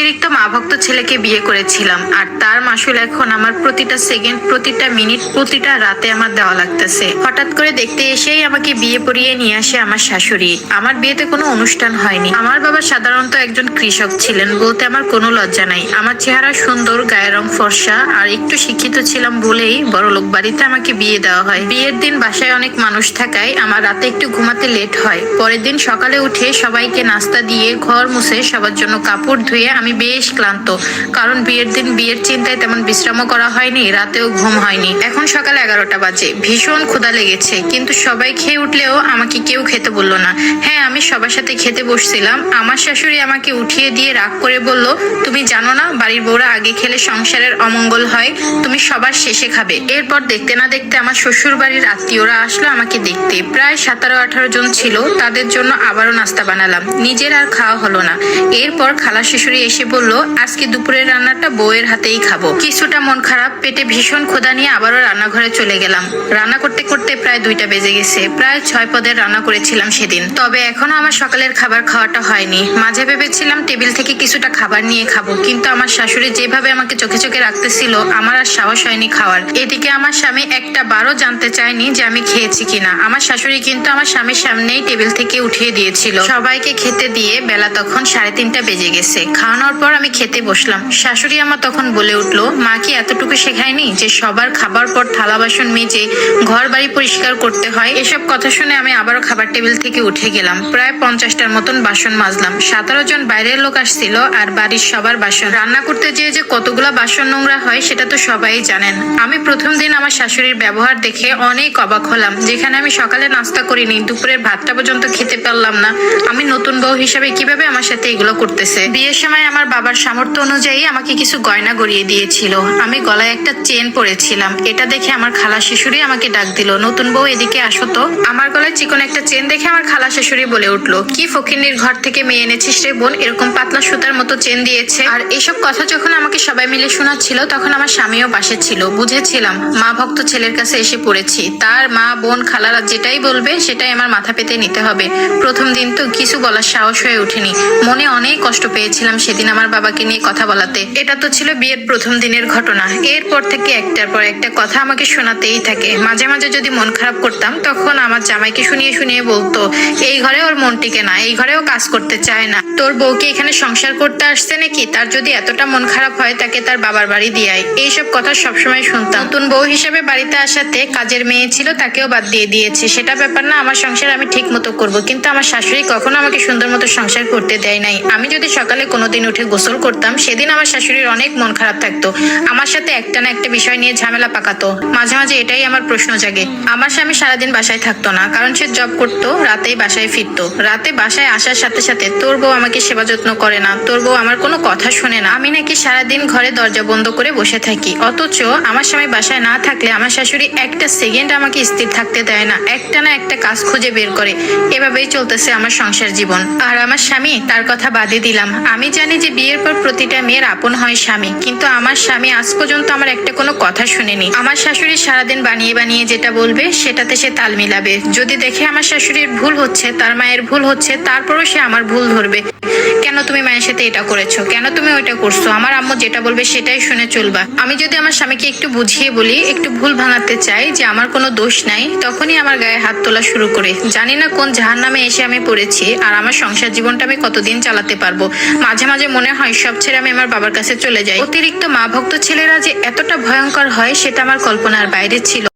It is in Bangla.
অতিরিক্ত মা ভক্ত ছেলেকে বিয়ে করেছিলাম, আর তার মাসুল এখন আমার প্রতিটা সেকেন্ড প্রতিটা মিনিট প্রতিটা রাতে আমার দেওয়া লাগতেছে। হঠাৎ করে দেখতে এসেই আমাকে বিয়ে পড়িয়ে নিয়ে আসে আমার শাশুড়ি। আমার বিয়েতে কোনো অনুষ্ঠান হয়নি। আমার বাবা সাধারণত একজন কৃষক ছিলেন, বলতে আমার কোনো লজ্জা নাই। আমার চেহারা সুন্দর, গায়ের রং ফর্সা, আর একটু শিক্ষিত ছিলাম বলেই বড় লোক বাড়িতে আমাকে বিয়ে দেওয়া হয়। বিয়ের দিন বাসায় অনেক মানুষ থাকায় আমার রাতে একটু ঘুমাতে লেট হয়। পরের দিন সকালে উঠে সবাইকে নাস্তা দিয়ে ঘর মুছে সবার জন্য কাপড় ধুয়ে আমি বেশ ক্লান্ত। কারণ বিয়ের দিন বিয়ের চিন্তায় তেমন বিশ্রামও করা হয়নি, রাতেও ঘুম হয়নি। এখন সকাল এগারোটা বাজে, ভীষণ ক্ষুধা লেগেছে। কিন্তু সবাই খেয়ে উঠলেও আমাকে কেউ খেতে বলল না। হ্যাঁ আমি সবার সাথে খেতে বসছিলাম। আমার শাশুড়ি আমাকে উঠিয়ে দিয়ে রাগ করে বলল, তুমি জানো না, বাড়ির বউরা আগে খেলে সংসারের অমঙ্গল হয়, তুমি সবার শেষে খাবে। এরপর দেখতে না দেখতে আমার শ্বশুর বাড়ির আত্মীয়রা আসলো আমাকে দেখতে। প্রায় সতেরো, আঠারো জন ছিল, তাদের জন্য আবারও নাস্তা বানালাম। নিজের আর খাওয়া হলো না। এরপর খালা শাশুড়ি এসে বলল, আজকে দুপুরের রান্নাটা বউয়ের হাতেই খাব। কিছুটা মন খারাপ পেটে ভীষণ ক্ষুধা নিয়ে আবারও রান্নাঘরে চলে গেলাম। রান্না করতে করতে প্রায় দুইটা বেজে গেছে। প্রায় ছয় পদের রান্না করেছিলাম সেদিন। তবে এখনও আমার সকালের খাবার খাওয়াটা হয়নি। মাঝে ভেবেছিলাম টেবিল থেকে কিছুটা খাবার নিয়ে খাব, কিন্তু আমার শাশুড়ি যেভাবে আমাকে চোখে চোখে রাখতেছিল, আমার আর সাহস হয়নি খাওয়ার। এদিকে আমার স্বামী একটা বারও জানতে চায়নি যে আমি খেয়েছি কিনা। আমার শাশুড়ি কিন্তু আমার স্বামীর সামনেই টেবিল থেকে উঠিয়ে দিয়েছিল। সবাইকে খেতে দিয়ে বেলা তখন সাড়ে তিনটা বেজে গেছে। খাওয়ানোর পর আমি খেতে বসলাম। শাশুড়ি আমার তখন বলে উঠল, মা কি এতটুকু শেখায়নি যে সবার খাবার পর থালা বাসন মেজে ঘর বাড়ি পরিষ্কার করতে হয়? এসব কথা শুনে আমি আবারও খাবার টেবিল থেকে উঠে গেলাম। প্রায় পঞ্চাশটার মতন বাসন মাজলাম। সতেরো জন বাইরের লোক আসছিল আর বাড়ির সবার বাসন। রান্না করতে যেয়ে যে কতগুলা বাসন নোংরা হয়, সেটা তো সবাই জানেন। আমি প্রথম দিন আমার শাশুড়ির ব্যবহার দেখে অনেক অবাক হলাম। যেখানে আমি সকালে নাস্তা করিনি, দুপুরের ভাতটা পর্যন্ত খেতে পারলাম না। আমি নতুন বউ হিসাবে কীভাবে আমার সাথে এগুলো করতেছে? বিয়ের সময় আমার বাবার সামর্থ্য অনুযায়ী আমাকে কিছু গয়না গড়িয়ে দিয়েছিল। আমি গলায় একটা চেন পরেছিলাম। এটা দেখে আমার খালা শাশুড়ি আমাকে ডাক দিল, নতুন বউ এদিকে আসো তো। আমার গলায় চিকন একটা চেন দেখে আমার খালা শাশুড়ি বলে উঠল, কি ফকিন্নির ঘর থেকে মেয়ে এনেছিস রে বোন? এরকম পাতলা সুতার মতো চেন দিয়েছে। আর এসব কথা যখন আমাকে সবাই মিলে শোনাচ্ছিল, তখন আমার স্বামীও পাশে ছিল। বুঝেছিলাম, মা ভক্ত ছেলের কাছে এসে পড়েছি। তার মা, বোন, খালারা যেটাই বলবে, সেটাই আমার মাথা পেতে নিতে হবে। প্রথম দিন তো কিছু বলার সাহস হয়ে ওঠেনি। মনে অনেক কষ্ট পেয়েছিলাম সেদিন। আমার বাবাকে নিয়ে কথা বলাতে। এটা তো ছিল বিয়ের প্রথম দিনের ঘটনা। এরপর থেকে একটার পর একটা কথা আমাকে শোনাতেই থাকে। মাঝে মাঝে যদি মন খারাপ করতাম, তখন আমার জামাইকে শুনিয়ে শুনিয়ে বলতো, এই ঘরে ওর মন টিকে না, এই ঘরেও কাজ করতে চায় না। তোর বউকে এখানে সংসার করতে আসছে নাকি? তার যদি এতটা মন খারাপ হয়, তাকে তার বাবার বাড়ি দিয়ে আয়। এইসব কথা সবসময় শুনতাম। নতুন বউ হিসেবে বাড়িতে আসাতে কাজের মেয়ে ছিল, তাকেও বাদ দিয়ে দিয়েছে। সেটা ব্যাপার না, আমার সংসার আমি ঠিক মতো করব। কিন্তু আমার শাশুড়ি কখনো আমাকে সুন্দর মতো সংসার করতে দেয় নাই। আমি যদি সকালে কোনোদিন উঠে গোসল করতাম, সেদিন আমার শাশুড়ির অনেক মন খারাপ থাকতো। আমার সাথে একটা না একটা বিষয় নিয়ে ঝামেলা পাকাতো। মাঝে মাঝে এটাই আমার প্রশ্ন জাগে। আমার স্বামী সারাদিন বাসায় থাকতো না, কারণ সে জব করতো, রাতেই বাসায় ফিরতো। রাতে বাসায় আসার সাথে সাথে তোর বউ আমাকে সেবা যত্ন করে না, তোর বউ আমার কোনো কথা শোনে না। আমি নাকি সারাদিন ঘরে দরজা বন্ধ করে বসে থাকি। অথচ আমার স্বামী বাসায় না থাকলে আমার শাশুড়ি একটা সেকেন্ড আমাকে স্থির থাকতে দেয় না, একটা না একটা কাজ খুঁজে বের করে। এভাবেই চলতেছে আমার সংসার জীবন। আর আমার স্বামী তার কথা বাদে দিলাম। আমি জানি যে বিয়ের পর প্রতিটা মেয়ের আপন হয় স্বামী, কিন্তু আমার স্বামী আজ পর্যন্ত আমার একটা কোনো কথা শুনেনি। আমার শাশুড়ি সারাদিন বানিয়ে বানিয়ে যেটা বলবে, সেটাতে সে তাল মিলাবে। যদি দেখে আমার শাশুড়ির ভুল হচ্ছে, তার মায়ের ভুল হচ্ছে, তারপরও সে আমার ভুল ধরবে। কেন তুমি মায়ের সাথে এটা করেছ? কেন তুমি ওইটা করছ? আমার আম্মু যেটা বলবে, সেটাই শুনে চলবা। আমি যদি আমার স্বামীকে একটু বুঝিয়ে বলি, একটু ভুল ভাঙাতে চাই যে আমার কোনো দোষ নাই, তখনই আমার গায়ে হাত তোলা শুরু করে। জানি না কোন জাহার নামে এসে আমি পড়েছি, আর আমার সংসার জীবনটা আমি কতদিন চালাতে পারব। মাঝে মাঝে মনে হয় সব ছেড়ে আমি আমার বাবার কাছে চলে যাই। অতিরিক্ত মা ভক্ত ছেলেরা যে এতটা ভয়ঙ্কর হয়, সেটা আমার কল্পনার বাইরে ছিল।